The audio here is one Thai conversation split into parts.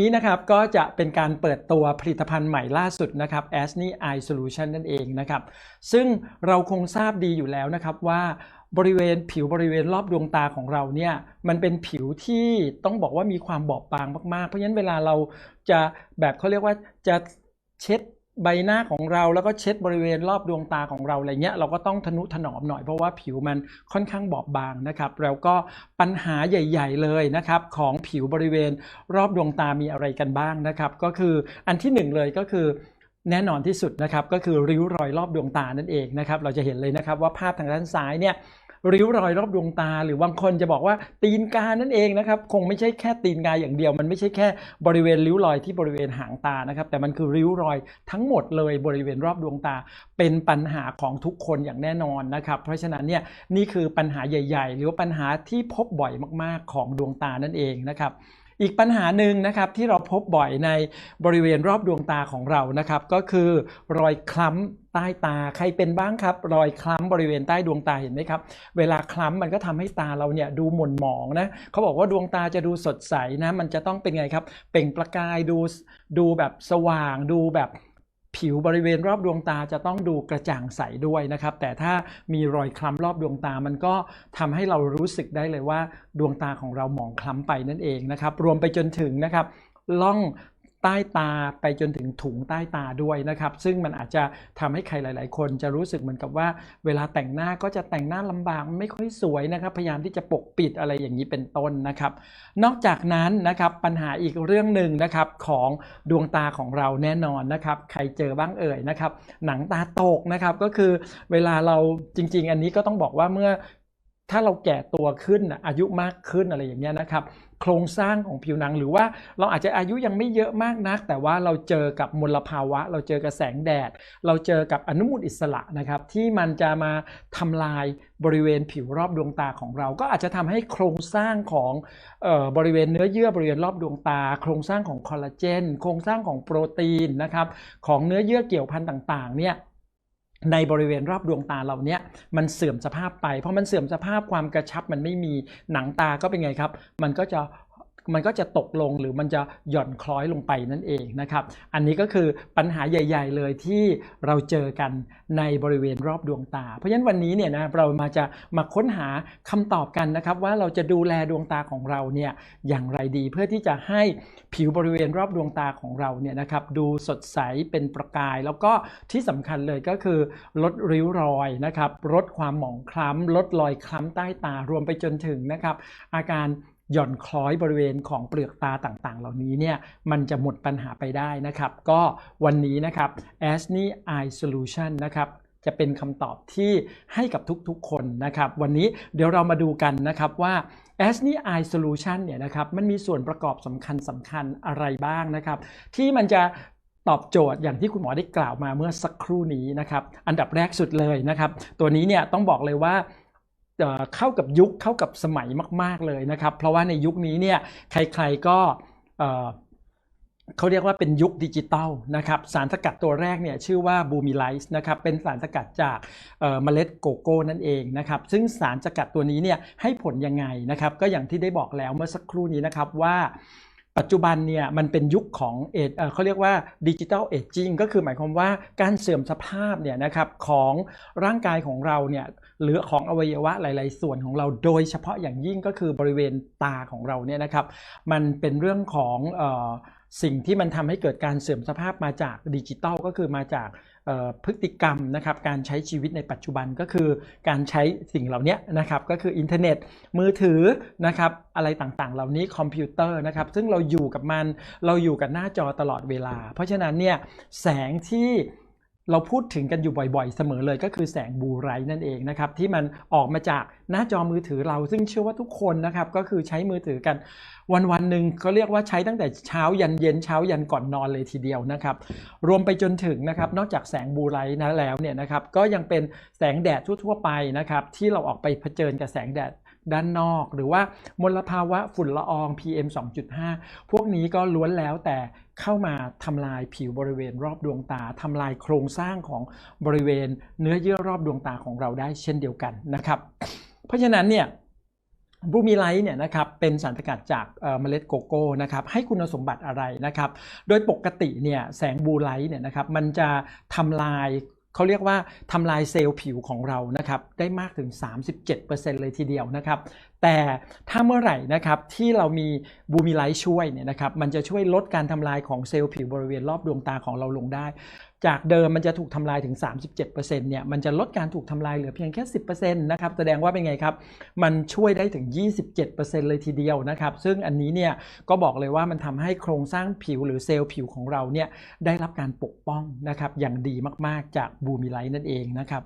นี้นะครับก็จะเป็นการเปิดตัวผลิตภัณฑ์ใหม่ล่าสุดนะครับ a s n y Eye Solution นั่นเองนะครับ ซึ่งเราคงทราบดีอยู่แล้วนะครับว่าบริเวณผิวบริเวณรอบดวงตาของเราเนี่ยมันเป็นผิวที่ต้องบอกว่ามีความบอบบางมากๆ เพราะฉะนั้นเวลาเราจะแบบเขาเรียกว่าจะเช็ด ใบหน้าของเราแล้วก็เช็ดบริเวณรอบดวงตาของเราอะไรเงี้ยเราก็ต้องทนุถนอมหน่อยเพราะว่าผิวมันค่อนข้างบอบบางนะครับแล้วก็ปัญหาใหญ่ ๆ เลยนะครับของผิวบริเวณรอบดวงตามีอะไรกันบ้างนะครับก็คืออันที่หนึ่งเลยก็คือแน่นอนที่สุดนะครับก็คือริ้วรอยรอบดวงตานั่นเองนะครับเราจะเห็นเลยนะครับว่าภาพทางด้านซ้ายเนี่ย ริ้วรอยรอบดวงตา หรือบางคนจะบอกว่าตีนกานั่นเองนะครับ คงไม่ใช่แค่ตีนกาอย่างเดียว มันไม่ใช่แค่บริเวณริ้วรอยที่บริเวณหางตานะครับ แต่มันคือริ้วรอยทั้งหมดเลยบริเวณรอบดวงตา เป็นปัญหาของทุกคนอย่างแน่นอนนะครับ เพราะฉะนั้นเนี่ยนี่คือปัญหาใหญ่ ๆ หรือปัญหาที่พบบ่อยมากๆของดวงตานั่นเองนะครับ อีกปัญหาหนึ่งนะครับที่เราพบบ่อยในบริเวณรอบดวงตาของเรานะครับก็คือรอยคล้ำใต้ตาใครเป็นบ้างครับ รอยคล้ำบริเวณใต้ดวงตาเห็นไหมครับ เวลาคล้ำมันก็ทำให้ตาเราเนี่ยดูหม่นหมองนะเขาบอกว่าดวงตาจะดูสดใสนะมันจะต้องเป็นไงครับ เปล่งประกายดูดูแบบสว่างดูแบบ ผิวบริเวณรอบดวงตาจะต้องดูกระจ่างใสด้วยนะครับ แต่ถ้ามีรอยคล้ำรอบดวงตามันก็ทำให้เรารู้สึกได้เลยว่า ดวงตาของเราหมองคล้ำไปนั่นเองนะครับ รวมไปจนถึงนะครับล่อง ใต้ตาไปจนถึงถุงใต้ตาด้วยนะครับ ซึ่งมันอาจจะทำให้ใครหลาย ๆ คนจะรู้สึกเหมือนกับว่า เวลาแต่งหน้าก็จะแต่งหน้าลำบากไม่ค่อยสวยนะครับ พยายามที่จะปกปิดอะไรอย่างนี้เป็นต้นนะครับ นอกจากนั้นนะครับปัญหาอีกเรื่องหนึ่งนะครับของดวงตาของเราแน่นอนนะครับ ใครเจอบ้างเอ่ยนะครับ หนังตาตกนะครับก็คือเวลาเราจริง ๆ อันนี้ก็ต้องบอกว่าเมื่อถ้าเราแก่ตัวขึ้นอายุมากขึ้นอะไรอย่างเงี้ยนะครับ โครงสร้างของผิวหนัง หรือว่าเราอาจจะอายุยังไม่เยอะมากนัก แต่ว่าเราเจอกับมลภาวะ เราเจอกับแสงแดด เราเจอกับอนุมูลอิสระนะครับที่มันจะมาทำลายบริเวณผิวรอบดวงตาของเรา ก็อาจจะทำให้โครงสร้างของเออบริเวณเนื้อเยื่อบริเวณรอบดวงตา โครงสร้างของคอลลาเจน โครงสร้างของโปรตีนนะครับของเนื้อเยื่อเกี่ยวพันต่างๆเนี่ย ในบริเวณรอบดวงตาเราเนี้ยมันเสื่อมสภาพไป เพราะมันเสื่อมสภาพความกระชับมันไม่มีหนังตาก็เป็นไงครับ มันก็จะ มันก็จะตกลงหรือมันจะหย่อนคล้อยลงไปนั่นเองนะครับ อันนี้ก็คือปัญหาใหญ่ ๆ เลยที่เราเจอกันในบริเวณรอบดวงตา เพราะฉะนั้นวันนี้เนี่ยนะเรามาจะมาค้นหาคำตอบกันนะครับ ว่าเราจะดูแลดวงตาของเราเนี่ยอย่างไรดีเพื่อที่จะให้ผิวบริเวณรอบดวงตาของเราเนี่ยนะครับดูสดใสเป็นประกาย แล้วก็ที่สำคัญเลยก็คือ ลดริ้วรอยนะครับลดความหมองคล้ำลดรอยคล้ำใต้ตารวมไปจนถึงนะครับอาการ หย่อนคล้อยบริเวณของเปลือกตาต่างๆ เหล่านี้เนี่ยมันจะหมดปัญหาไปได้นะครับ ก็วันนี้นะครับ a s n y Eye Solution นะครับจะเป็นคำตอบที่ให้กับทุกๆคนนะครับ วันนี้เดี๋ยวเรามาดูกันนะครับว่า a s n y Eye Solution เนี่ยนะครับมันมีส่วนประกอบสำคัญสำคัญอะไรบ้างนะครับ ที่มันจะตอบโจทย์อย่างที่คุณหมอได้กล่าวมาเมื่อสักครู่นี้นะครับ อันดับแรกสุดเลยนะครับ ตัวนี้เนี่ยต้องบอกเลยว่า เข้ากับยุคเข้ากับสมัยมาก ๆเลยนะครับ เพราะว่าในยุคนี้เนี่ยใครๆก็เขาเรียกว่าเป็นยุคดิจิตอลนะครับสารสกัดตัวแรกเนี่ยชื่อว่าบูมิไลซ์นะครับเป็นสารสกัดจากเมล็ดโกโก้นั่นเองนะครับซึ่งสารสกัดตัวนี้เนี่ยให้ผลยังไงนะครับก็อย่างที่ได้บอกแล้วเมื่อสักครู่นี้นะครับว่า ปัจจุบันเนี่ยมันเป็นยุคของเอเขาเรียกว่าดิจิทัลเอจจิ้งก็คือหมายความว่าการเสื่อมสภาพเนี่ยนะครับของร่างกายของเราเนี่ยหรือของอวัยวะหลาย ๆ ส่วนของเราโดยเฉพาะอย่างยิ่งก็คือบริเวณตาของเราเนี่ยนะครับ มันเป็นเรื่องของออสิ่งที่มันทำให้เกิดการเสื่อมสภาพมาจากดิจิตอลก็คือมาจาก พฤติกรรมนะครับการใช้ชีวิตในปัจจุบันก็คือการใช้สิ่งเหล่านี้นะครับก็คืออินเทอร์เน็ตมือถือนะครับอะไรต่างๆ เหล่านี้คอมพิวเตอร์นะครับซึ่งเราอยู่กับมันเราอยู่กับหน้าจอตลอดเวลา เพราะฉะนั้นเนี่ยแสงที่ เราพูดถึงกันอยู่บ่อยๆ เสมอเลยก็คือแสงบูไรนั่นเองนะครับที่มันออกมาจากหน้าจอมือถือเราซึ่งเชื่อว่าทุกคนนะครับก็คือใช้มือถือกันวันวันหนึ่งเขาเรียกว่าใช้ตั้งแต่เช้ายันเย็นเช้ายันก่อนนอนเลยทีเดียวนะครับ รวมไปจนถึงนะครับนอกจากแสงบูไรนั้นแล้วเนี่ยนะครับก็ยังเป็นแสงแดดทั่วๆไปนะครับที่เราออกไปเผชิญกับแสงแดดด้านนอกหรือว่ามลภาวะฝุ่นละออง PM 2.5 พวกนี้ก็ล้วนแล้วแต่ เข้ามาทำลายผิวบริเวณรอบดวงตาทำลายโครงสร้างของบริเวณเนื้อเยื่อรอบดวงตาของเราได้เช่นเดียวกันนะครับ เพราะฉะนั้นเนี่ยบลูมิไลท์เนี่ยนะครับเป็นสารสกัดจากเมล็ดโกโก้นะครับให้คุณสมบัติอะไรนะครับ โดยปกติเนี่ยแสงบลูไลท์เนี่ยนะครับมันจะทำลาย เขาเรียกว่าทำลายเซลล์ผิวของเรานะครับได้มากถึง 37%เลยทีเดียวนะครับ แต่ถ้าเมื่อไหร่นะครับที่เรามีบูมิไลท์ช่วยเนี่ยนะครับมันจะช่วยลดการทำลายของเซลล์ผิวบริเวณรอบดวงตาของเราลงได้ จากเดิมมันจะถูกทำลายถึง 37%เนี่ยมันจะลดการถูกทำลายเหลือเพียงแค่ 10%นะครับแสดงว่าเป็นไงครับ มันช่วยได้ถึง 27%เลยทีเดียวนะครับ ซึ่งอันนี้เนี่ยก็บอกเลยว่ามันทำให้โครงสร้างผิวหรือเซลล์ผิวของเราเนี่ยได้รับการปกป้องนะครับอย่างดีมากๆจากบูมิไลท์นั่นเองนะครับ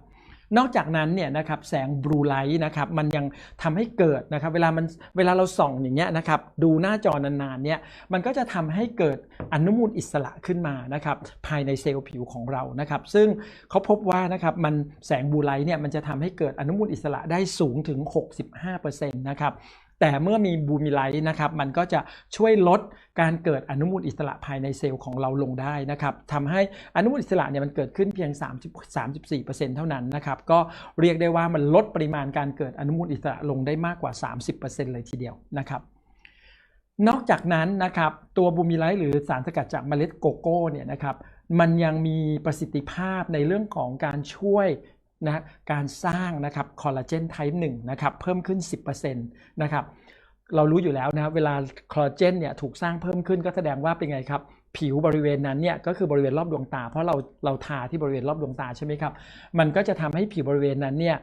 นอกจากนั้นเนี่ยนะครับแสงบลูไลท์นะครับมันยังทำให้เกิดนะครับเวลามันเวลาเราส่องอย่างเงี้ยนะครับดูหน้าจอนานๆเนี่ยมันก็จะทำให้เกิดอนุมูลอิสระขึ้นมานะครับภายในเซลล์ผิวของเรานะครับซึ่งเขาพบว่านะครับมันแสงบลูไลท์เนี่ยมันจะทำให้เกิดอนุมูลอิสระได้สูงถึง 65%นะครับ แต่เมื่อมีบูมิไลท์นะครับมันก็จะช่วยลดการเกิดอนุมูลอิสระภายในเซลล์ของเราลงได้นะครับทำให้อนุมูลอิสระเนี่ยมันเกิดขึ้นเพียง 30 34%เท่านั้นนะครับก็เรียกได้ว่ามันลดปริมาณการเกิดอนุมูลอิสระลงได้มากกว่า 30%เลยทีเดียวนะครับนอกจากนั้นนะครับตัวบูมิไลท์หรือสารสกัดจากเมล็ดโกโก้เนี่ยนะครับมันยังมีประสิทธิภาพในเรื่องของการช่วย นะการสร้างนะครับคอลลาเจนไทป์1นะครับเพิ่มขึ้น 10%นะครับเรารู้อยู่แล้วนะเวลาคอลลาเจนเนี่ยถูกสร้างเพิ่มขึ้นก็แสดงว่าเป็นไงครับผิวบริเวณนั้นเนี่ยก็คือบริเวณรอบดวงตา เพราะเราเราทาที่บริเวณรอบดวงตาใช่ไหมครับมันก็จะทำให้ผิวบริเวณนั้นเนี่ย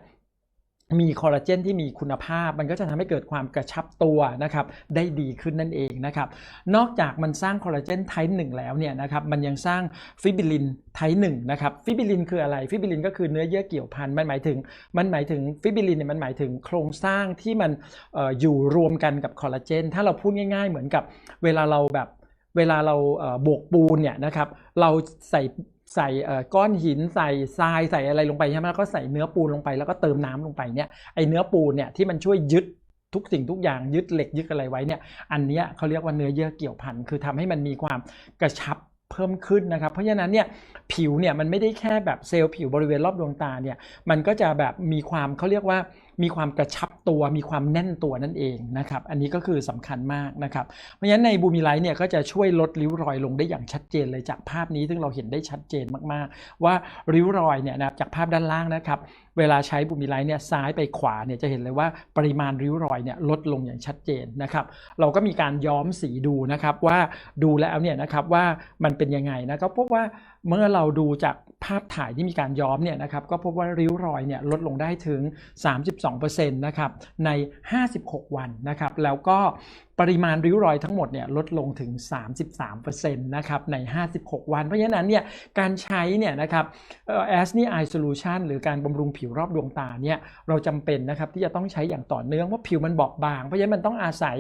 มีคอลลาเจนที่มีคุณภาพ มันก็จะทำให้เกิดความกระชับตัวนะครับได้ดีขึ้นนั่นเองนะครับนอกจากมันสร้างคอลลาเจนไทป์หนึ่งแล้วเนี่ยนะครับมันยังสร้างฟิบิลินไทป์หนึ่งนะครับฟิบิลินคืออะไรฟิบิลินก็คือเนื้อเยื่อเกี่ยวพันมันหมายถึง มันหมายถึงฟิบิลินเนี่ยมันหมายถึงโครงสร้างที่มันออยู่รวมกันกับคอลลาเจนถ้าเราพูดง่าย ๆ เหมือนกับเวลาเราแบบเวลาเราเอ่อโบกปูนเนี่ยนะครับเราใส่ ใส่ก้อนหินใส่ทรายใส่อะไรลงไปใช่ไหมแล้วก็ใส่เนื้อปูนลงไปแล้วก็เติมน้ำลงไปเนี่ยไอเนื้อปูนเนี่ยที่มันช่วยยึดทุกสิ่งทุกอย่างยึดเหล็กยึดอะไรไว้เนี่ยอันนี้เขาเรียกว่าเนื้อเยื่อเกี่ยวพันคือทำให้มันมีความกระชับเพิ่มขึ้นนะครับ เพราะฉะนั้นเนี่ยผิวเนี่ยมันไม่ได้แค่แบบเซลล์ผิวบริเวณรอบดวงตาเนี่ยมันก็จะแบบมีความเขาเรียกว่า มีความกระชับตัวมีความแน่นตัวนั่นเองนะครับอันนี้ก็คือสำคัญมากนะครับเพราะฉะนั้นในบูมิไลท์เนี่ยก็จะช่วยลดริ้วรอยลงได้อย่างชัดเจนเลยจากภาพนี้ซึ่งเราเห็นได้ชัดเจนมากๆ ว่าริ้วรอยเนี่ยนะจากภาพด้านล่างนะครับเวลาใช้บูมิไลท์เนี่ยซ้ายไปขวาเนี่ยจะเห็นเลยว่าปริมาณริ้วรอยเนี่ยลดลงอย่างชัดเจนนะครับเราก็มีการย้อมสีดูนะครับว่าดูแล้วเนี่ยนะครับว่ามันเป็นยังไงนะก็พบว่าเมื่อเราดูจากภาพถ่ายที่มีการย้อมเนี่ยนะครับก็พบว่าริ้วรอยเนี่ยลดลงได้ถึง 32%นะครับใน 56 วันนะครับแล้วก็ ปริมาณริ้วรอยทั้งหมดเนี่ยลดลงถึง 33%นะครับใน 56 วัน เพราะฉะนั้นเนี่ยการใช้เนี่ยนะครับแอสนี่ไอโซลูชันหรือการบำรุงผิวรอบดวงตาเนี่ยเราจำเป็นนะครับที่จะต้องใช้อย่างต่อเนื่องเพราะผิวมันบอบบาง เพราะฉะนั้นมันต้องอาศัย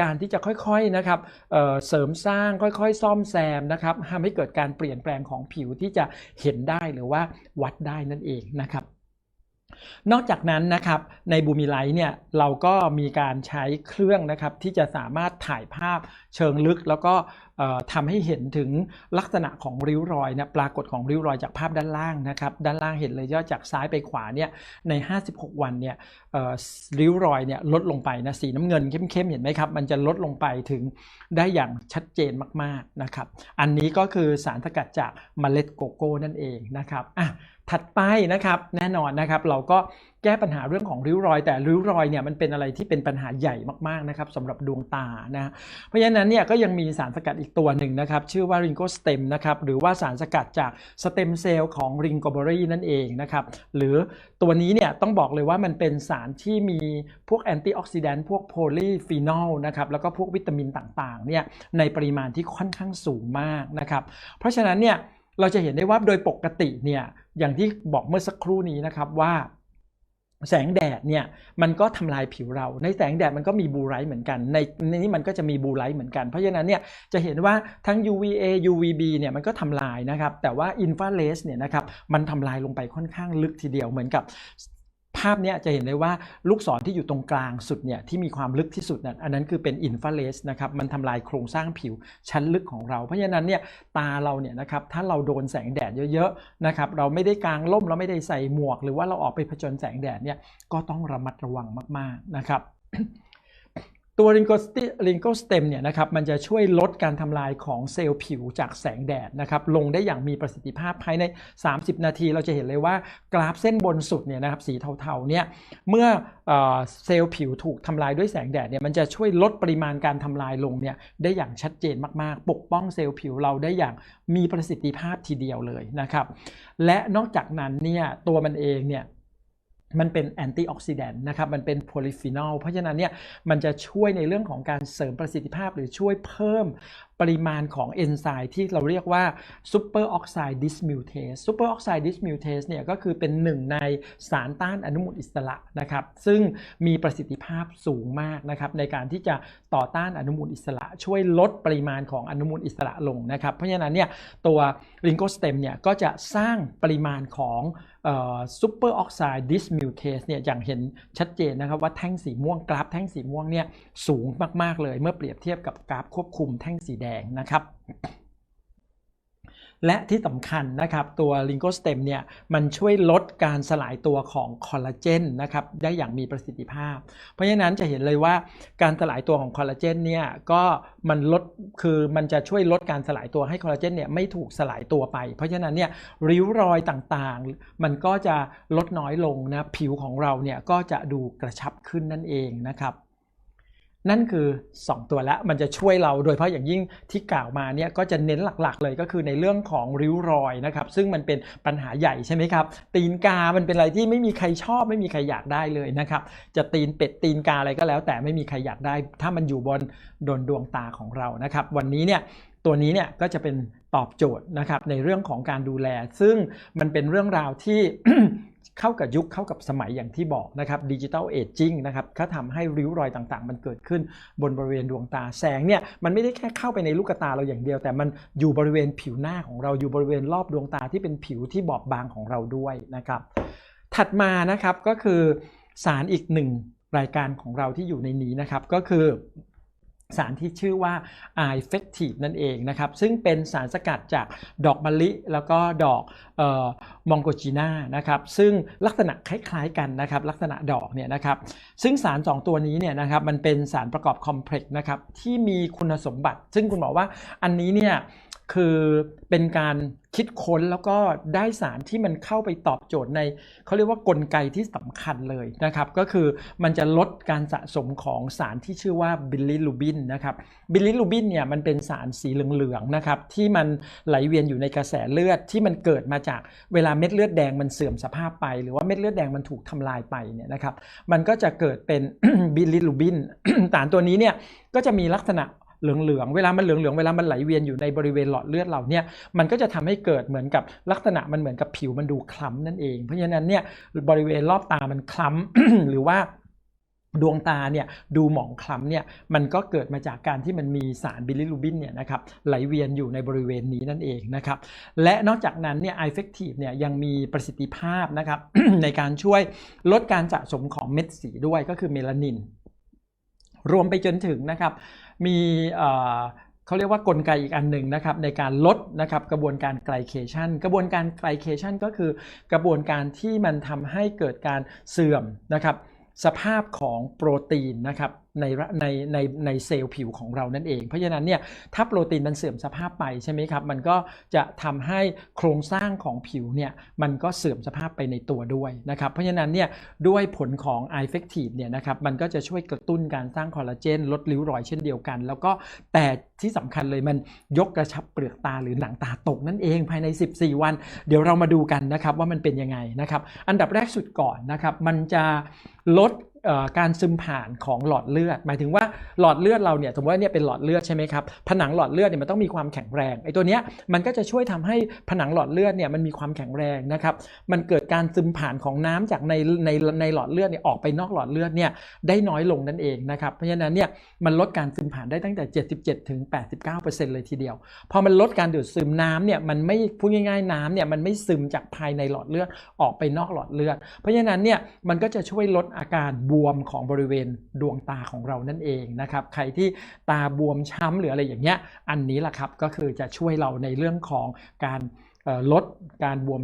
การที่จะค่อยๆนะครับเเสริมสร้างค่อยๆ ซ่อมแซมนะครับทำให้เกิดการเปลี่ยนแปลงของผิวที่จะเห็นได้หรือว่าวัดได้นั่นเองนะครับ นอกจากนั้นนะครับในบูมิไลท์เนี่ยเราก็มีการใช้เครื่องนะครับที่จะสามารถถ่ายภาพเชิงลึก แล้วก็ทำให้เห็นถึงลักษณะของริ้วรอยนะปรากฏของริ้วรอยจากภาพด้านล่างนะครับด้านล่างเห็นเลยว่าจากซ้ายไปขวาเนี่ยใน 56 วันเนี่ยริ้วรอยเนี่ยลดลงไปนะสีน้ำเงินเข้มๆเห็นไหมครับมันจะลดลงไปถึงได้อย่างชัดเจนมากๆนะครับอันนี้ก็คือสารสกัดจากเมล็ดโกโก้นั่นเองนะครับอะ ถัดไปนะครับแน่นอนนะครับเราก็แก้ปัญหาเรื่องของริ้วรอย แต่ริ้วรอยเนี่ยมันเป็นอะไรที่เป็นปัญหาใหญ่มากๆนะครับสำหรับดวงตานะเพราะฉะนั้นเนี่ยก็ยังมีสารสกัดอีกตัวหนึ่งนะครับชื่อว่าริงโกสเต็มนะครับหรือว่าสารสกัดจากสเต็มเซลล์ของริงโกเบอรี่นั่นเองนะครับหรือตัวนี้เนี่ยต้องบอกเลยว่ามันเป็นสารที่มีพวกแอนตี้ออกซิแดนต์พวกโพลีฟีนอลนะครับแล้วก็พวกวิตามินต่างๆเนี่ยในปริมาณที่ค่อนข้างสูงมากนะครับเพราะฉะนั้นเนี่ย เราจะเห็นได้ว่าโดยปกติเนี่ยอย่างที่บอกเมื่อสักครู่นี้นะครับว่าแสงแดดเนี่ยมันก็ทำลายผิวเรา ในแสงแดดมันก็มีบูไรท์เหมือนกัน ในในนี้มันก็จะมีบูไรท์เหมือนกัน เพราะฉะนั้นเนี่ยจะเห็นว่าทั้ง UVA UVB เนี่ยมันก็ทำลายนะครับ แต่ว่าอินฟราเรสเนี่ยนะครับมันทำลายลงไปค่อนข้างลึกทีเดียวเหมือนกับ ภาพเนี้ยจะเห็นได้ว่าลูกศรที่อยู่ตรงกลางสุดเนี่ยที่มีความลึกที่สุดนั่นอันนั้นคือเป็นอินฟราเรสนะครับมันทำลายโครงสร้างผิวชั้นลึกของเรา เพราะฉะนั้นเนี่ยตาเราเนี่ยนะครับถ้าเราโดนแสงแดดเยอะๆนะครับเราไม่ได้กางร่มเราไม่ได้ใส่หมวก หรือว่าเราออกไปผจญแสงแดดเนี่ยก็ต้องระมัดระวังมากๆนะครับ ตัว Ringo stem เนี่ยนะครับมันจะช่วยลดการทำลายของเซลล์ผิวจากแสงแดดนะครับลงได้อย่างมีประสิทธิภาพภายใน 30 นาที เราจะเห็นเลยว่ากราฟเส้นบนสุดเนี่ยนะครับสีเทาๆเนี่ยเมื่อเออเซลล์ผิวถูกทำลายด้วยแสงแดดเนี่ยมันจะช่วยลดปริมาณการทำลายลงเนี่ยได้อย่างชัดเจนมากๆ ปกป้องเซลล์ผิวเราได้อย่างมีประสิทธิภาพทีเดียวเลยนะครับและนอกจากนั้นเนี่ยตัวมันเองเนี่ย มันเป็นแอนตี้ออกซิแดนต์นะครับ มันเป็นโพลีฟีนอล เพราะฉะนั้นเนี่ย มันจะช่วยในเรื่องของการเสริมประสิทธิภาพหรือช่วยเพิ่มปริมาณของเอนไซม์ที่เราเรียกว่าซูเปอร์ออกไซด์ดิสมิวเทสซูเปอร์ออกไซด์ดิสมิวเทสเนี่ยก็คือเป็นหนึ่งในสารต้านอนุมูลอิสระนะครับซึ่งมีประสิทธิภาพสูงมากนะครับในการที่จะต่อต้านอนุมูลอิสระช่วยลดปริมาณของอนุมูลอิสระลงนะครับเพราะฉะนั้นเนี่ยตัวริงโกสเตมเนี่ยก็จะสร้างปริมาณของซูเปอร์ออกไซด์ดิสมิวเทสเนี่ยอย่างเห็นชัดเจนนะครับว่าแท่งสีม่วงกราฟแท่งสีม่วงเนี่ยสูงมาก ๆ เลยเมื่อเปรียบเทียบกับกราฟควบคุมแท่งสีแดงนะครับและที่สำคัญนะครับตัวลิงโกสเตมเนี่ยมันช่วยลดการสลายตัวของคอลลาเจนนะครับได้อย่างมีประสิทธิภาพ เพราะฉะนั้นจะเห็นเลยว่าการสลายตัวของคอลลาเจนเนี่ยก็มันลดคือมันจะช่วยลดการสลายตัวให้คอลลาเจนเนี่ยไม่ถูกสลายตัวไป เพราะฉะนั้นเนี่ยริ้วรอยต่างๆ มันก็จะลดน้อยลงนะผิวของเราเนี่ยก็จะดูกระชับขึ้นนั่นเองนะครับ นั่นคือ 2 ตัวแล้วมันจะช่วยเราโดยเฉพาะอย่างยิ่งที่กล่าวมาเนี่ยก็จะเน้นหลักๆ เลยก็คือในเรื่องของริ้วรอยนะครับซึ่งมันเป็นปัญหาใหญ่ใช่ไหมครับ ตีนกา มันเป็นอะไรที่ไม่มีใครชอบ ไม่มีใครอยากได้เลยนะครับจะตีนเป็ดตีนกาอะไรก็แล้ว แต่ไม่มีใครอยากได้ ถ้ามันอยู่บนดนดวงตาของเรานะครับ วันนี้เนี่ยตัวนี้เนี่ยก็จะเป็นตอบโจทย์นะครับในเรื่องของการดูแล ซึ่งมันเป็นเรื่องราวที่ เข้ากับยุคเข้ากับสมัยอย่างที่บอกนะครับดิจิทัลเอจจิ้งนะครับเขาทำให้ริ้วรอยต่างๆ มันเกิดขึ้นบนบริเวณดวงตาแสงเนี่ยมันไม่ได้แค่เข้าไปในลูกตาเราอย่างเดียว แต่มันอยู่บริเวณผิวหน้าของเราอยู่บริเวณรอบดวงตาที่เป็นผิวที่บอบบางของเราด้วยนะครับ ถัดมานะครับก็คือสารอีกหนึ่งรายการของเราที่อยู่ในนี้นะครับก็คือ สารที่ชื่อว่า i f e c t i v e นั่นเองนะครับ ซึ่งเป็นสารสกัดจากดอกมะลิ แล้วก็ดอกมองโกจีน่านะครับ ซึ่งลักษณะคล้ายๆกันนะครับ ลักษณะดอกเนี่ยนะครับ ซึ่งสาร 2 ตัวนี้เนี่ยนะครับ มันเป็นสารประกอบคอมเพล็กซ์นะครับ ที่มีคุณสมบัติ ซึ่งคุณบอกว่าอันนี้เนี่ย คือเป็นการคิดค้นแล้วก็ได้สารที่มันเข้าไปตอบโจทย์ในเขาเรียกว่ากลไกที่สำคัญเลยนะครับ ก็คือมันจะลดการสะสมของสารที่ชื่อว่าบิลลิลูบินนะครับบิลลิลูบินเนี่ยมันเป็นสารสีเหลืองๆนะครับที่มันไหลเวียนอยู่ในกระแสเลือดที่มันเกิดมาจากเวลาเม็ดเลือดแดงมันเสื่อมสภาพไป หรือว่าเม็ดเลือดแดงมันถูกทำลายไปเนี่ยนะครับมันก็จะเกิดเป็นบิลลิลูบินสารตัวนี้เนี่ยก็จะมีลักษณะ เหลืองๆ เวลามันเหลืองๆ เวลามันไหลเวียนอยู่ในบริเวณหลอดเลือดเราเนี่ย มันก็จะทำให้เกิดเหมือนกับลักษณะมันเหมือนกับผิวมันดูคล้ำนั่นเอง เพราะฉะนั้นเนี่ยบริเวณรอบตามันคล้ำหรือว่าดวงตาเนี่ยดูหมองคล้ำเนี่ยมันก็เกิดมาจากการที่มันมีสารบิลิรูบินเนี่ยนะครับไหลเวียนอยู่ในบริเวณนี้นั่นเองนะครับและนอกจากนั้นเนี่ยไอเฟกตีฟเนี่ยยังมีประสิทธิภาพนะครับในการช่วยลดการสะสมของเม็ดสีด้วยก็คือเมลานิน รวมไปจนถึงนะครับ มีเขาเรียกว่ากลไกอีกอันหนึ่งนะครับในการลดนะครับกระบวนการไกลเคชันกระบวนการไกลเคชันก็คือกระบวนการที่มันทำให้เกิดการเสื่อมนะครับสภาพของโปรตีนนะครับ ในในในในเซลล์ผิวของเรานั่นเอง เพราะฉะนั้นเนี่ยถ้าโปรตีนมันเสื่อมสภาพไปใช่ไหมครับมันก็จะทำให้โครงสร้างของผิวเนี่ยมันก็เสื่อมสภาพไปในตัวด้วยนะครับเพราะฉะนั้นเนี่ยด้วยผลของ i f e c t i v e เนี่ยนะครับมันก็จะช่วยกระตุ้นการสร้างคอลลาเจนลดริ้วรอยเช่นเดียวกัน แล้วก็แต่ที่สำคัญเลยมันยกกระชับเปลือกตาหรือหนังตาตกนั่นเองภายใน 14 วัน เดี๋ยวเรามาดูกันนะครับว่ามันเป็นยังไงนะครับอันดับแรกสุดก่อนนะครับมันจะลด การซึมผ่านของหลอดเลือด หมายถึงว่าหลอดเลือดเราเนี่ยสมมติว่าเนี่ยเป็นหลอดเลือดใช่ไหมครับผนังหลอดเลือดเนี่ยมันต้องมีความแข็งแรงไอ้ตัวเนี้ยมันก็จะช่วยทำให้ผนังหลอดเลือดเนี่ยมันมีความแข็งแรงนะครับมันเกิดการซึมผ่านของน้ำจากในในในหลอดเลือดเนี่ยออกไปนอกหลอดเลือดเนี่ยได้น้อยลงนั่นเองนะครับเพราะฉะนั้นเนี่ยมันลดการซึมผ่านได้ตั้งแต่ 77ถึง89 เลยทีเดียว พอมันลดการดูดซึมน้ำเนี่ยมันไม่พูดง่ายๆน้ำเนี่ยมันไม่ซึมจากภายในหลอดเลือดออกไปนอกหลอดเลือด เพราะฉะนั้นเนี่ยมันก็จะช่วยลดอาการบวมของบริเวณดวงตาของเรานั่นเองนะครับใครที่ตาบวมช้ำหรืออะไรอย่างเงี้ยอันนี้แหละครับก็คือจะช่วยเราในเรื่องของการลดการบวม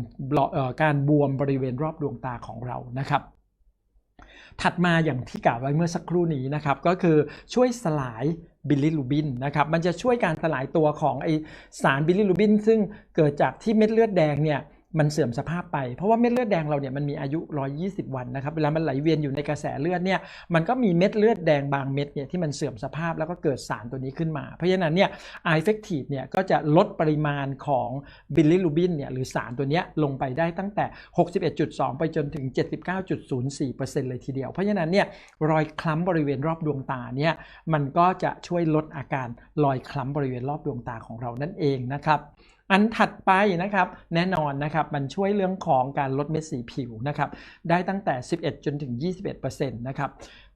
การบวมบริเวณรอบดวงตาของเรานะครับถัดมาอย่างที่กล่าวไว้เมื่อสักครู่นี้นะครับก็คือช่วยสลายบิลิรูบินนะครับมันจะช่วยการสลายตัวของไอสารบิลิรูบิน ซึ่งเกิดจากที่เม็ดเลือดแดงเนี่ย มันเสื่อมสภาพไป เพราะว่าเม็ดเลือดแดงเราเนี่ยมันมีอายุ 120 วันนะครับ เวลามันไหลเวียนอยู่ในกระแสเลือดเนี่ยมันก็มีเม็ดเลือดแดงบางเม็ดเนี่ยที่มันเสื่อมสภาพแล้วก็เกิดสารตัวนี้ขึ้นมา เพราะฉะนั้นเนี่ยไอเฟกตีฟเนี่ยก็จะลดปริมาณของบิลิรูบินเนี่ยหรือสารตัวนี้ลงไปได้ตั้งแต่ 61.2 ไปจนถึง 79.04%เลยทีเดียว เพราะฉะนั้นเนี่ยรอยคล้ำบริเวณรอบดวงตาเนี่ยมันก็จะช่วยลดอาการรอยคล้ำบริเวณรอบดวงตาของเรานั่นเองนะครับ อันถัดไปนะครับ แน่นอนนะครับ มันช่วยเรื่องของการลดเม็ดสีผิวนะครับ ได้ตั้งแต่ 11 จนถึง 21%นะครับ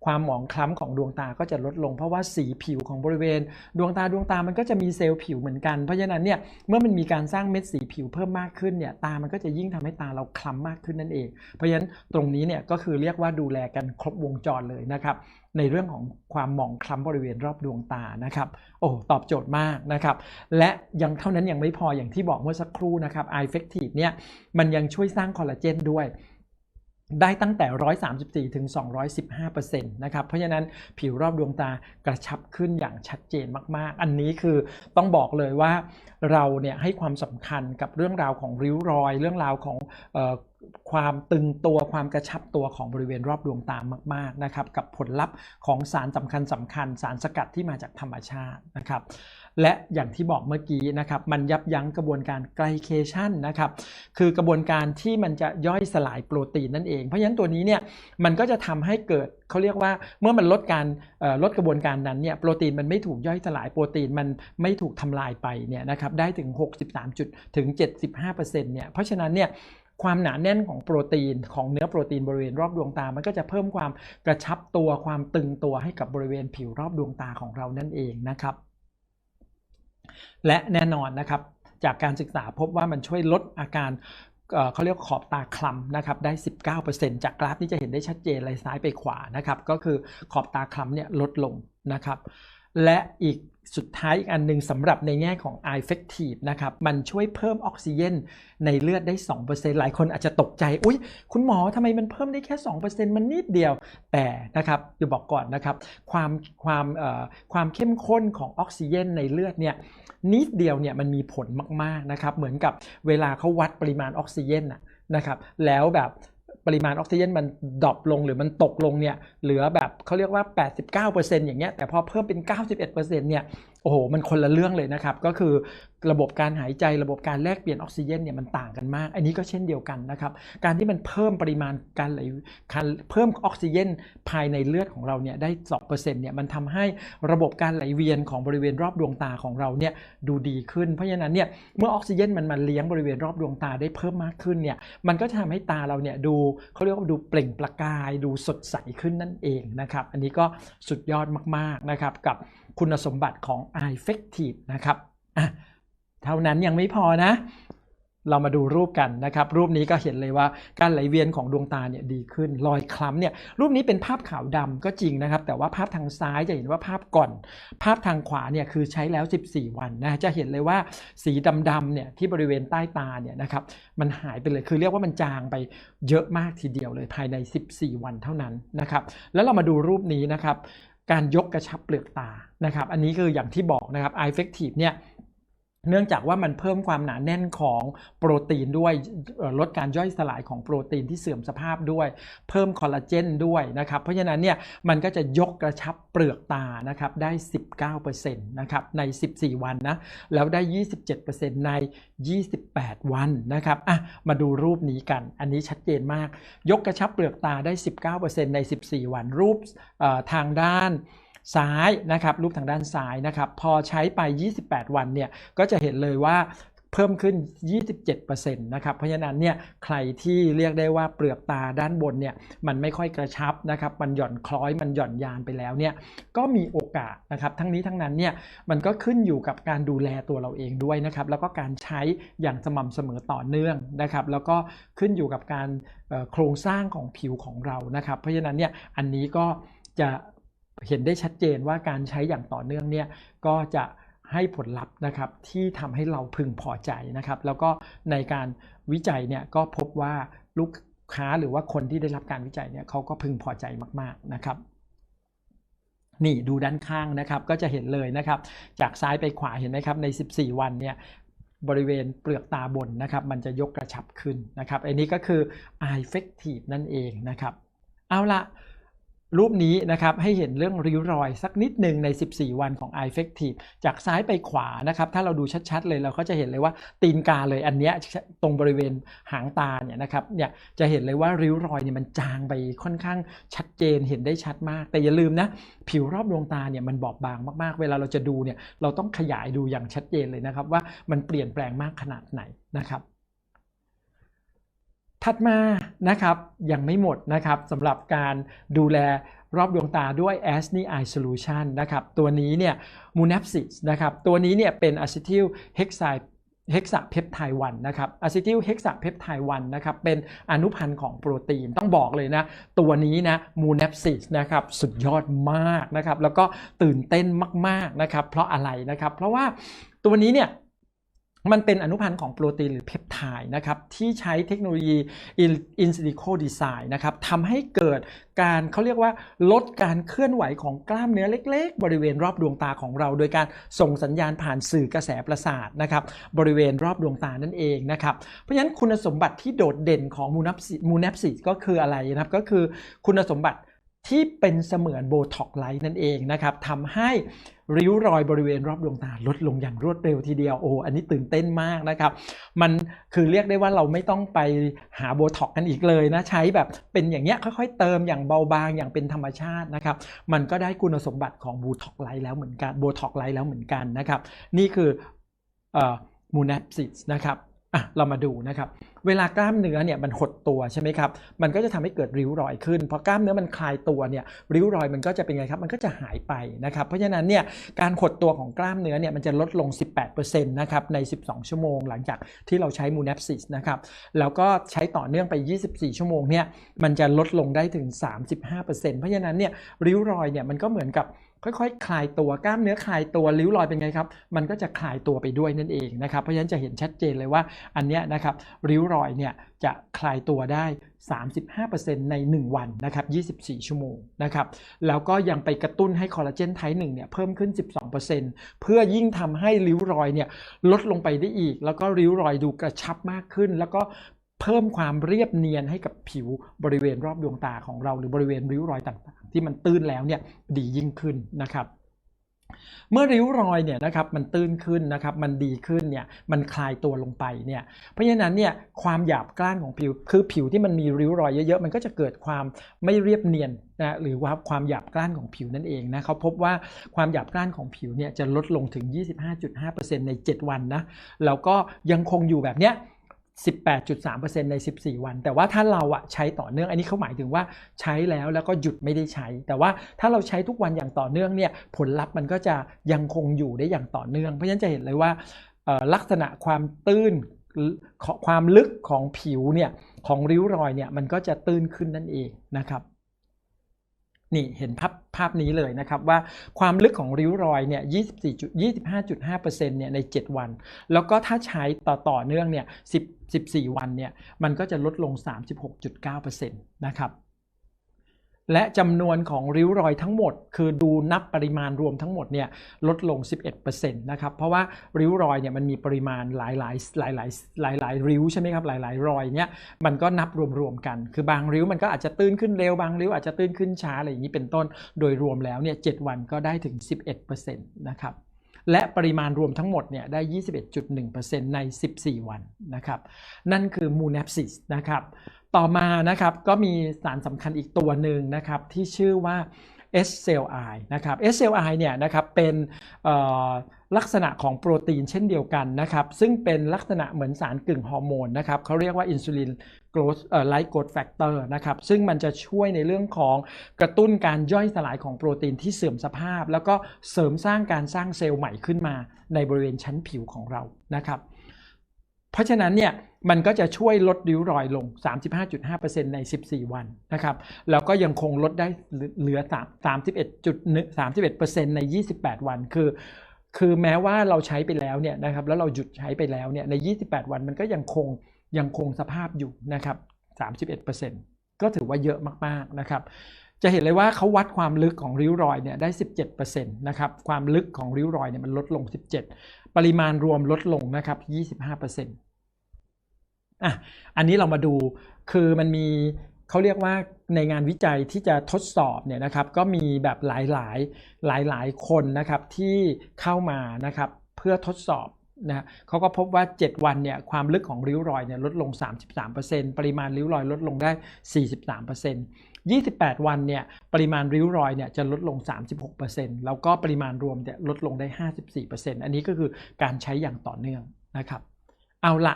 ความหมองคล้ำของดวงตาก็จะลดลง เพราะว่าสีผิวของบริเวณ ดวงตาดวงตามันก็จะมีเซลล์ผิวเหมือนกัน เพราะฉะนั้นเนี่ยเมื่อมันมีการสร้างเม็ดสีผิวเพิ่มมากขึ้นเนี่ยตามันก็จะยิ่งทำให้ตาเราคล้ำมากขึ้นนั่นเอง เพราะฉะนั้นตรงนี้เนี่ยก็คือเรียกว่าดูแลกันครบวงจรเลยนะครับในเรื่องของความหมองคล้ำบริเวณรอบดวงตานะครับ โอ้ตอบโจทย์มากนะครับ และยังเท่านั้นยังไม่พออย่างที่บอกเมื่อสักครู่นะครับ i f e c t i v e เนี่ยมันยังช่วยสร้างคอลลาเจนด้วย ได้ตั้งแต่ 134 ถึง 215%นะครับ เพราะฉะนั้นผิวรอบดวงตากระชับขึ้นอย่างชัดเจนมาก ๆ อันนี้คือต้องบอกเลยว่าเราเนี่ยให้ความสำคัญกับเรื่องราวของริ้วรอย เรื่องราวของออความตึงตัวความกระชับตัวของบริเวณรอบดวงตามาก ๆ นะครับ กับผลลัพธ์ของสารสำคัญสำคัญสารสกัดที่มาจากธรรมชาตินะครับ และอย่างที่บอกเมื่อกี้นะครับมันยับยั้งกระบวนการไกลเคชันนะครับคือกระบวนการที่มันจะย่อยสลายโปรตีนนั่นเอง เพราะฉะนั้นตัวนี้เนี่ยมันก็จะทำให้เกิดเขาเรียกว่าเมื่อมันลดการลดกระบวนการนั้นเนี่ยโปรตีนมันไม่ถูกย่อยสลายโปรตีนมันไม่ถูกทำลายไปเนี่ยนะครับได้ถึง 63จุดถึง 75%เนี่ยเพราะฉะนั้นเนี่ยความหนาแน่นของโปรตีนของเนื้อโปรตีนบริเวณรอบดวงตา มันก็จะเพิ่มความกระชับตัวความตึงตัวให้กับบริเวณผิวรอบดวงตาของเรานั่นเองนะครับ และแน่นอนนะครับ จากการศึกษาพบว่ามันช่วยลดอาการเขาเรียกขอบตาคล้ำนะครับได้ 19%จากกราฟนี้จะเห็นได้ชัดเจนเลยซ้ายไปขวานะครับ ก็คือขอบตาคล้ำเนี่ยลดลงนะครับ และอีก สุดท้ายอีกอันหนึ่งสำหรับในแง่ของ i f e c t i v e นะครับ มันช่วยเพิ่มออกซิเจนในเลือดได้ 2%หลายคนอาจจะตกใจ อุ๊ย คุณหมอทำไมมันเพิ่มได้แค่ 2%มันนิดเดียว แต่นะครับจะบอกก่อนนะครับ ความความความเข้มข้นของออกซิเจนในเลือดเนี่ยนิดเดียวเนี่ยมันมีผลมาก ๆ นะครับ เหมือนกับเวลาเขาวัดปริมาณออกซิเจนนะครับ แล้วแบบ ปริมาณออกซิเจนมันดรอปลงหรือมันตกลงเนี่ยเหลือแบบเขาเรียกว่า 89%อย่างเงี้ยแต่พอเพิ่มเป็น 91%เนี่ย โอ้โห มันคนละเรื่องเลยนะครับ ก็คือระบบการหายใจระบบการแลกเปลี่ยนออกซิเจนเนี่ยมันต่างกันมาก อันนี้ก็เช่นเดียวกันนะครับ การที่มันเพิ่มปริมาณการไหลการเพิ่มออกซิเจนภายในเลือดของเราเนี่ยได้2%เนี่ยมันทำให้ระบบการไหลเวียนของบริเวณรอบดวงตาของเราเนี่ยดูดีขึ้น เพราะฉะนั้นเนี่ยเมื่อออกซิเจนมันมาเลี้ยงบริเวณรอบดวงตาได้เพิ่มมากขึ้นเนี่ยมันก็จะทำให้ตาเราเนี่ยดูเขาเรียกว่าดูเปล่งประกาย ดูสดใสขึ้นนั่นเองนะครับ อันนี้ก็สุดยอดมากๆนะครับกับ คุณสมบัติของ i f e c t i v e นะครับเท่านั้นยังไม่พอนะ เรามาดูรูปกันนะครับ รูปนี้ก็เห็นเลยว่าการไหลเวียนของดวงตาเนี่ยดีขึ้น รอยคล้ำเนี่ยรูปนี้เป็นภาพขาวดำก็จริงนะครับ แต่ว่าภาพทางซ้ายจะเห็นว่าภาพก่อน ภาพทางขวาเนี่ยคือใช้แล้ว 14 วันนะจะเห็นเลยว่าสีดำๆเนี่ยที่บริเวณใต้ตาเนี่ยนะครับมันหายไปเลยคือเรียกว่ามันจางไปเยอะมากทีเดียวเลยภายใน 14 วันเท่านั้นนะครับ แล้วเรามาดูรูปนี้นะครับ การยกกระชับเปลือกตานะครับ อันนี้คืออย่างที่บอกนะครับ i f e c t i v e เนี่ย เนื่องจากว่ามันเพิ่มความหนาแน่นของโปรตีนด้วยลดการย่อยสลายของโปรตีนที่เสื่อมสภาพด้วย เพิ่มคอลลาเจนด้วยนะครับ เพราะฉะนั้นเนี่ยมันก็จะยกกระชับเปลือกตานะครับได้ 19%นะครับใน 14 วันนะแล้วได้ 27%ใน 28 วันนะครับอะมาดูรูปนี้กัน อันนี้ชัดเจนมาก ยกกระชับเปลือกตาได้ 19%ใน 14 วันรูปทางด้าน ซ้ายนะครับรูปทางด้านซ้ายนะครับพอใช้ไป 28 วันเนี่ยก็จะเห็นเลยว่าเพิ่มขึ้น 27%นะครับ เพราะฉะนั้นเนี่ยใครที่เรียกได้ว่าเปลือกตาด้านบนเนี่ยมันไม่ค่อยกระชับนะครับ มันหย่อนคล้อย มันหย่อนยานไปแล้วเนี่ยก็มีโอกาสนะครับ ทั้งนี้ทั้งนั้นเนี่ยมันก็ขึ้นอยู่กับการดูแลตัวเราเองด้วยนะครับ แล้วก็การใช้อย่างสม่ำเสมอต่อเนื่องนะครับ แล้วก็ขึ้นอยู่กับการโครงสร้างของผิวของเรานะครับ เพราะฉะนั้นเนี่ยอันนี้ก็จะ เห็นได้ชัดเจนว่าการใช้อย่างต่อเนื่องเนี่ยก็จะให้ผลลัพธ์นะครับที่ทำให้เราพึงพอใจนะครับ แล้วก็ในการวิจัยเนี่ยก็พบว่าลูกค้าหรือว่าคนที่ได้รับการวิจัยเนี่ยเขาก็พึงพอใจมากๆนะครับนี่ดูด้านข้างนะครับก็จะเห็นเลยนะครับ จากซ้ายไปขวาเห็นไหมครับใน 14 วันเนี่ยบริเวณเปลือกตาบนนะครับ มันจะยกกระชับขึ้นนะครับอันนี้ก็คือ eye effective นั่นเองนะครับ เอาละ รูปนี้นะครับให้เห็นเรื่องริ้วรอยสักนิดหนึ่งใน 14 วันของ eye effective จากซ้ายไปขวานะครับ ถ้าเราดูชัดๆเลยเราก็จะเห็นเลยว่าตีนกาเลยอันเนี้ยตรงบริเวณหางตาเนี่ยนะครับเนี่ยจะเห็นเลยว่าริ้วรอยเนี่ยมันจางไปค่อนข้างชัดเจนเห็นได้ชัดมาก แต่อย่าลืมนะ ผิวรอบดวงตาเนี่ยมันบอบบางมากๆ เวลาเราจะดูเนี่ยเราต้องขยายดูอย่างชัดเจนเลยนะครับ ว่ามันเปลี่ยนแปลงมากขนาดไหนนะครับ ถัดมานะครับยังไม่หมดนะครับสำหรับการดูแลรอบดวงตาด้วย a s n i Eye Solution นะครับตัวนี้เนี่ย m u n a p s i s นะครับตัวนี้เนี่ยเป็นอะซิทิลเฮกไซเฮกซาเพปไทวันนะครับอะซิทิลเฮกซาเพปไทวันนะครับเป็นอนุพันธ์ของโปรตีนต้องบอกเลยนะ ตัวนี้นะมูน a p ซิสนะครับสุดยอดมากนะครับแล้วก็ตื่นเต้นมากๆนะครับเพราะอะไรนะครับเพราะว่าตัวนี้เนี่ย มันเป็นอนุพันธ์ของโปรตีนหรือเพปไทด์นะครับที่ใช้เทคโนโลยีอินซิลิโคดีไซน์นะครับทำให้เกิดการเขาเรียกว่าลดการเคลื่อนไหวของกล้ามเนื้อเล็ก ๆ บริเวณรอบดวงตาของเรา โดยการส่งสัญญาณผ่านสื่อกระแสประสาทนะครับบริเวณรอบดวงตานั่นเองนะครับเพราะฉะนั้นคุณสมบัติที่โดดเด่นของมูนับมูนับซิก็คืออะไรนะครับก็คือคุณสมบัติ ที่เป็นเสมือนโบท็อกไลท์นั่นเองนะครับทำให้ริ้วรอยบริเวณรอบดวงตาลดลงอย่างรวดเร็วทีเดียวโอ้อันนี้ตื่นเต้นมากนะครับ มันคือเรียกได้ว่าเราไม่ต้องไปหาโบท็อกกันอีกเลยนะ ใช้แบบเป็นอย่างเงี้ยค่อยๆ เติมอย่างเบาบางอย่างเป็นธรรมชาตินะครับ มันก็ได้คุณสมบัติของบูท็อกไลท์แล้วเหมือนกันโบท็อกไลท์แล้วเหมือนกันนะครับ นี่คือมูนัสซิสนะครับ อะเรามาดูนะครับ เวลากล้ามเนื้อเนี่ยมันหดตัวใช่ไหมครับ มันก็จะทำให้เกิดริ้วรอยขึ้นพอกล้ามเนื้อมันคลายตัวเนี่ยริ้วรอยมันก็จะเป็นไงครับ มันก็จะหายไปนะครับ เพราะฉะนั้นเนี่ยการหดตัวของกล้ามเนื้อเนี่ยมันจะลดลง 18%นะครับใน 12 ชั่วโมง หลังจากที่เราใช้มูนับซิสนะครับ แล้วก็ใช้ต่อเนื่องไป 24 ชั่วโมงเนี่ยมันจะลดลงได้ถึง 35%เพราะฉะนั้นเนี่ยริ้วรอยเนี่ยมันก็เหมือนกับ ค่อยๆคลายตัวกล้ามเนื้อคลายตัวริ้วรอยเป็นไงครับ มันก็จะคลายตัวไปด้วยนั่นเองนะครับ เพราะฉะนั้นจะเห็นชัดเจนเลยว่าอันเนี้ยนะครับริ้วรอยเนี่ยจะคลายตัวได้ 35%ใน 1 วันนะครับ 24 ชั่วโมงนะครับ แล้วก็ยังไปกระตุ้นให้คอลลาเจนไทป์1เนี่ยเพิ่มขึ้น 12%เพื่อยิ่งทำให้ริ้วรอยเนี่ยลดลงไปได้อีก แล้วก็ริ้วรอยดูกระชับมากขึ้น แล้วก็ เพิ่มความเรียบเนียนให้กับผิวบริเวณรอบดวงตาของเราหรือบริเวณริ้วรอยต่างๆ ที่มันตื้นแล้วเนี่ยดียิ่งขึ้นนะครับเมื่อริ้วรอยเนี่ยนะครับมันตื้นขึ้นนะครับมันดีขึ้นเนี่ยมันคลายตัวลงไปเนี่ยเพราะฉะนั้นเนี่ยความหยาบกร้านของผิวคือผิวที่มันมีริ้วรอยเยอะๆ มันก็จะเกิดความไม่เรียบเนียนนะหรือว่าความหยาบกร้านของผิวนั่นเองนะเขาพบว่าความหยาบกร้านของผิวเนี่ยจะลดลงถึง 25.5%ใน 7 วันนะแล้วก็ยังคงอยู่แบบเนี้ย 18.3%ใน 14 วัน แต่ว่าถ้าเราอะใช้ต่อเนื่อง อันนี้เขาหมายถึงว่าใช้แล้วแล้วก็หยุดไม่ได้ใช้ แต่ว่าถ้าเราใช้ทุกวันอย่างต่อเนื่องเนี่ยผลลัพธ์มันก็จะยังคงอยู่ได้อย่างต่อเนื่อง เพราะฉะนั้นจะเห็นเลยว่าลักษณะความตื้นความลึกของผิวเนี่ยของริ้วรอยเนี่ยมันก็จะตื้นขึ้นนั่นเองนะครับ นี่เห็นภาพภาพนี้เลยนะครับว่าความลึกของริ้วรอยเนี่ย24.25.5%เนี่ยใน 7 วัน แล้วก็ถ้าใช้ต่อต่อเนื่องเนี่ย10 14 วันเนี่ยมันก็จะลดลง 36.9%นะครับ และจำนวนของริ้วรอยทั้งหมด คือดูนับปริมาณรวมทั้งหมดเนี่ยลดลง 11%นะครับเพราะว่าริ้วรอยเนี่ยมันมีปริมาณหลายหลายหลายหลายหลายหลายริ้วใช่ไหมครับหลายหลายรอยเนี่ยมันก็นับรวมๆกัน คือบางริ้วมันก็อาจจะตื้นขึ้นเร็วบางริ้วอาจจะตื้นขึ้นช้าอะไรอย่างนี้เป็นต้น โดยรวมแล้วเนี่ย7วันก็ได้ถึง 11%นะครับและปริมาณรวมทั้งหมดเนี่ยได้ 21.1%ใน 14 วันนะครับ นั่นคือมูนับซิสนะครับ ต่อมานะครับก็มีสารสำคัญอีกตัวหนึ่งนะครับที่ชื่อว่า SLI นะครับ SLI เนี่ยนะครับเป็นลักษณะของโปรตีนเช่นเดียวกันนะครับ ซึ่งเป็นลักษณะเหมือนสารกึ่งฮอร์โมนนะครับเขาเรียกว่าอินซูลินโกรธเอ่อไลโกดแฟกเตอร์นะครับ ซึ่งมันจะช่วยในเรื่องของกระตุ้นการย่อยสลายของโปรตีนที่เสื่อมสภาพ แล้วก็เสริมสร้างการสร้างเซลล์ใหม่ขึ้นมาในบริเวณชั้นผิวของเรานะครับ เพราะฉะนั้นเนี่ยมันก็จะช่วยลดริ้วรอยลง 35.5%ใน 14 วันนะครับ แล้วก็ยังคงลดได้เหลือ31.1 31%ใน 28 วัน คือ คือแม้ว่าเราใช้ไปแล้วเนี่ยนะครับ แล้วเราหยุดใช้ไปแล้วเนี่ย ใน 28 วันมันก็ยังคงยังคงสภาพอยู่นะครับ 31%ก็ถือว่าเยอะมากๆนะครับ จะเห็นเลยว่าเขาวัดความลึกของริ้วรอยเนี่ยได้ 17%นะครับ ความลึกของริ้วรอยเนี่ยมันลดลง 17 ปริมาณรวมลดลงนะครับ 25%อะอันนี้เรามาดูคือมันมีเขาเรียกว่าในงานวิจัยที่จะทดสอบเนี่ยนะครับ ก็มีแบบหลายหลายหลายหลายๆคนนะครับที่เข้ามานะครับเพื่อทดสอบนะเขาก็พบว่า 7 วันเนี่ยความลึกของริ้วรอยเนี่ยลดลง 33%ปริมาณริ้วรอยลดลงได้ 43% 28 วันเนี่ยปริมาณริ้วรอยเนี่ยจะลดลง 36%แล้วก็ปริมาณรวมเนี่ยลดลงได้ 54%อันนี้ก็คือการใช้อย่างต่อเนื่องนะครับ เอาละ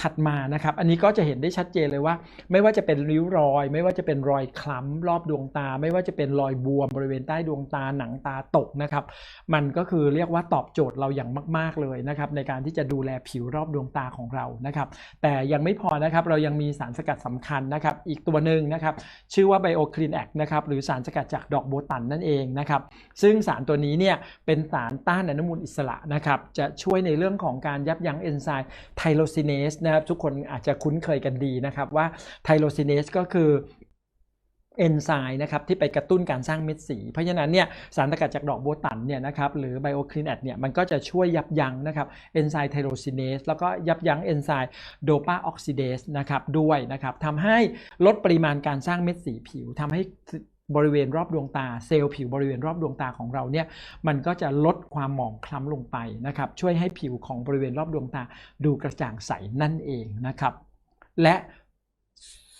ถัดมานะครับ อันนี้ก็จะเห็นได้ชัดเจนเลยว่า ไม่ว่าจะเป็นริ้วรอย ไม่ว่าจะเป็นรอยคล้ำรอบดวงตา ไม่ว่าจะเป็นรอยบวมบริเวณใต้ดวงตาหนังตาตกนะครับ มันก็คือเรียกว่าตอบโจทย์เราอย่างมาก ๆเลยนะครับ ในการที่จะดูแลผิวรอบดวงตาของเรานะครับ แต่ยังไม่พอนะครับเรายังมีสารสกัดสำคัญนะครับ อีกตัวหนึ่งนะครับ ชื่อว่า BioClean Act นะครับหรือสารสกัดจากดอกโบตันนั่นเองนะครับ ซึ่งสารตัวนี้เนี่ยเป็นสารต้านอนุมูลอิสระนะครับจะช่วยในเรื่องของการยับยั้งเอนไซม์ไทโรซินเนสนะครับทุกคนอาจจะคุ้นเคยกันดีนะครับว่าไทโรซินเนสก็คือเอนไซม์นะครับที่ไปกระตุ้นการสร้างเม็ดสี เพราะฉะนั้นเนี่ยสารสกัดจากดอกโบตันเนี่ยนะครับหรือไบโอคลีนแอดเนี่ยมันก็จะช่วยยับยั้งนะครับเอนไซม์ไทโรซินเนสแล้วก็ยับยั้งเอนไซม์โดปาออกซิเดสนะครับด้วยนะครับทำให้ลดปริมาณการสร้างเม็ดสีผิวทำให้ บริเวณรอบดวงตาเซลล์ผิวบริเวณรอบดวงตาของเราเนี่ยมันก็จะลดความหมองคล้ำลงไปนะครับช่วยให้ผิวของบริเวณรอบดวงตาดูกระจ่างใสนั่นเองนะครับ และ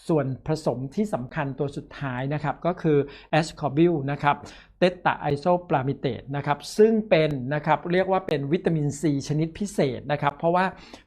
ส่วนผสมที่สำคัญตัวสุดท้ายนะครับก็คือแอสคอบิลนะครับเตตาไอโซปรามิเตตนะครับซึ่งเป็นนะครับเรียกว่าเป็นวิตามินซีชนิดพิเศษนะครับเพราะว่า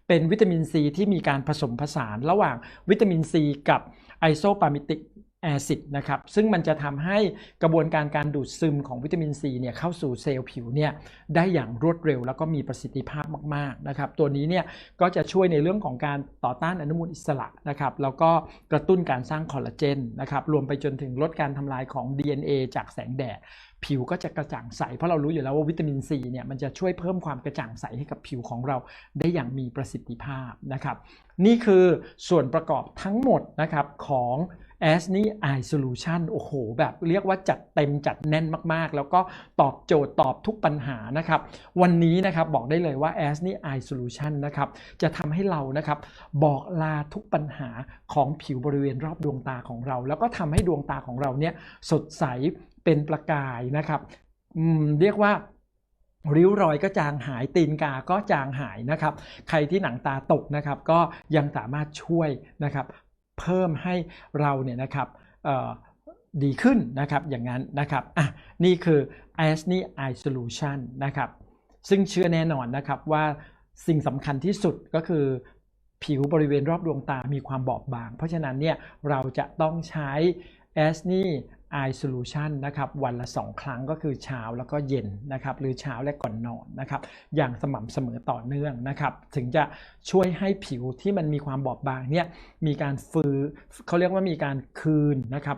เป็นวิตามินซีที่มีการผสมผสานระหว่างวิตามินซีกับไอโซปรามิติก แอซิดนะครับซึ่งมันจะทำให้กระบวนการการดูดซึมของวิตามินซีเนี่ยเข้าสู่เซลล์ผิวเนี่ยได้อย่างรวดเร็ว แล้วก็มีประสิทธิภาพมากๆนะครับตัวนี้เนี่ยก็จะช่วยในเรื่องของการต่อต้านอนุมูลอิสระนะครับแล้วก็กระตุ้นการสร้างคอลลาเจนนะครับรวมไปจนถึงลดการทำลายของ DNA จากแสงแดดผิวก็จะกระจ่างใส เพราะเรารู้อยู่แล้วว่าวิตามินซีเนี่ยมันจะช่วยเพิ่มความกระจ่างใสให้กับผิวของเราได้อย่างมีประสิทธิภาพนะครับ นี่คือส่วนประกอบทั้งหมดนะครับของ a s n i Eye Solution โอ้โห แบบเรียกว่าจัดเต็มจัดแน่นมากๆ แล้วก็ตอบโจทย์ตอบทุกปัญหานะครับ วันนี้นะครับบอกได้เลยว่า a s n i Eye Solution นะครับ จะทำให้เรานะครับ บอกลาทุกปัญหาของผิวบริเวณรอบดวงตาของเรา แล้วก็ทำให้ดวงตาของเราเนี่ยสดใสเป็นประกายนะครับเรียกว่าริ้วรอยก็จางหายตีนกาก็จางหายนะครับ ใครที่หนังตาตกนะครับ ก็ยังสามารถช่วยนะครับ เพิ่มให้เราเนี่ยนะครับดีขึ้นนะครับอย่างนั้นนะครับอะนี่คือ a s n i Eye Solution นะครับซึ่งเชื่อแน่นอนนะครับว่าสิ่งสำคัญที่สุดก็คือผิวบริเวณรอบดวงตามีความบอบบาง เพราะฉะนั้นเนี่ยเราจะต้องใช้ a s n i Eye Solution นะครับวันละ 2 ครั้งก็คือเช้าแล้วก็เย็นนะครับหรือเช้าและก่อนนอนนะครับอย่างสม่ำเสมอต่อเนื่องนะครับถึงจะช่วยให้ผิวที่มันมีความบอบบางเนี่ยมีการฟื้นเขาเรียกว่ามีการคืนนะครับ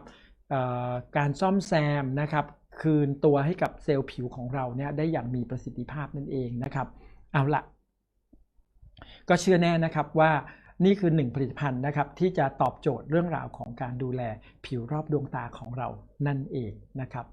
การซ่อมแซมนะครับคืนตัวให้กับเซลล์ผิวของเราเนี่ยได้อย่างมีประสิทธิภาพนั่นเองนะครับเอาละก็เชื่อแน่นะครับว่า นี่คือหนึ่งผลิตภัณฑ์นะครับที่จะตอบโจทย์เรื่องราวของการดูแลผิวรอบดวงตาของเรานั่นเองนะครับ